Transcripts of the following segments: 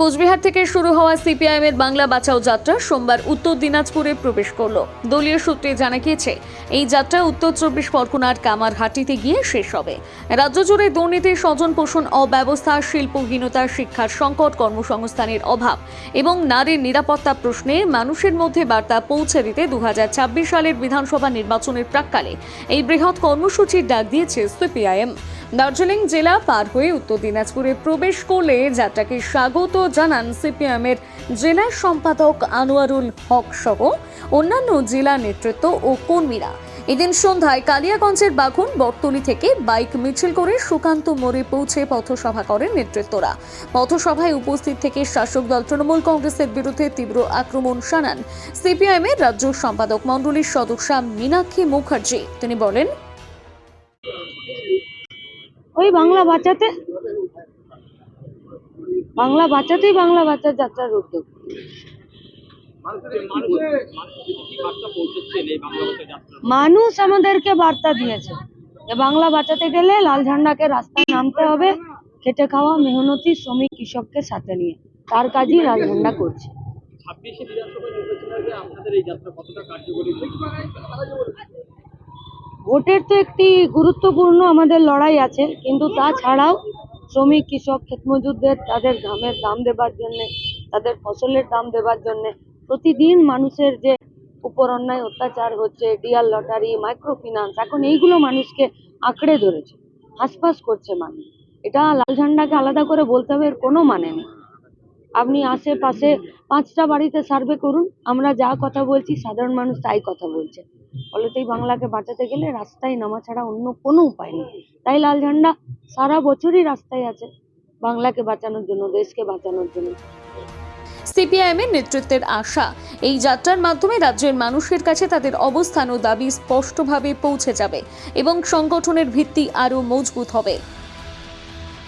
কোচবিহার থেকে শুরু হওয়া সিপিআইএম এর বাংলা বাঁচাও যাত্রা সোমবার উত্তর দিনাজপুরে প্রবেশ করল। দলীয় সূত্রে জানা গিয়েছে, এই যাত্রা উত্তর চব্বিশ পরগনার কামারহাটিতে গিয়ে শেষ হবে। রাজ্য জুড়ে দুর্নীতি স্বজন পোষণ অব্যবস্থা, শিল্পহীনতা, শিক্ষার সংকট, কর্মসংস্থানের অভাব এবং নারীর নিরাপত্তা প্রশ্নে মানুষের মধ্যে বার্তা পৌঁছে দিতে দু হাজার ছাব্বিশ সালের বিধানসভা নির্বাচনের প্রাককালে এই বৃহৎ কর্মসূচির ডাক দিয়েছে সিপিআইএম। দার্জিলিং জেলা পার হয়ে উত্তর দিনাজপুরে প্রবেশ করলে যাত্রাকে স্বাগত জানান সিপিএমের জেলা সম্পাদক আনোয়ারুল হক সহ অন্যান্য জেলা নেতৃত্ব ও কর্মীরা। এদিন সন্ধ্যায় কালিয়াগঞ্জের বাঘন বটতলি থেকে বাইক মিছিল করে সুকান্ত মোড়ে পৌঁছে পথসভা করেন নেতৃত্বরা। পথসভায় উপস্থিত থেকে শাসক দল তৃণমূল কংগ্রেসের বিরুদ্ধে তীব্র আক্রমণ শানান। সিপিআইএমের রাজ্য সম্পাদক মণ্ডলীর সদস্যা মীনাক্ষী মুখার্জি। তিনি বলেন ওই বাংলা বাঁচাতে বাংলা বাঁচাতেই বাংলা বাঁচার যাত্রার উদ্যোগ মানুষ আমাদেরকে বার্তা দিয়েছে যে বাংলা বাঁচাতে গেলে লাল ঝান্ডাকে রাস্তায় নামতে হবে, খেটে খাওয়া, মেহনতি শ্রমিক, কৃষককে সাথে নিয়ে। তার কাজই লাল ঝান্ডা করছে। ছাব্বিশে বিধানসভা নির্বাচনের আগে আপনাদের এই যাত্রা কতটা কার্যকরী ভোটের তো একটি গুরুত্বপূর্ণ আমাদের লড়াই আছে, কিন্তু তাছাড়াও শ্রমিক, কৃষক, ক্ষেতমজুরদের তাদের ঘামের দাম দেবার জন্য, তাদের ফসলের দাম দেবার জন্য প্রতিদিন মানুষের যে উপর অন্যায়, অত্যাচার হচ্ছে ডিয়ার লটারি মাইক্রো ফিন্যান্স এখন এইগুলো মানুষকে আঁকড়ে ধরেছে, হাসপাস করছে মানুষ। এটা লাল ঝান্ডাকে আলাদা করে বলতে হবে, এর কোনো মানে নেই। আপনি আশেপাশে পাঁচটা বাড়িতে সার্ভে করুন, আমরা যা কথা বলছি, সাধারণ মানুষ তাই কথা বলছে। ফলেতেই বাংলাকে বাঁচাতে গেলে রাস্তায় নামা ছাড়া অন্য কোনো উপায় নেই। তাই লাল ঝান্ডা সারা বছরই রাস্তায় আছে বাংলাকে বাঁচানোর জন্য, দেশকে বাঁচানোর জন্য। সিপিআইএম এর নেতৃত্বের আশা, এই যাত্রার মাধ্যমে রাজ্যের মানুষের কাছে তাদের অবস্থান ও দাবি স্পষ্টভাবে পৌঁছে যাবে এবং সংগঠনের ভিত্তি আরও মজবুত হবে।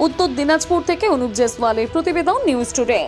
উত্তর দিনাজপুর থেকে অনুপ জেসওয়ালের প্রতিবেদন নিউজ টুডে।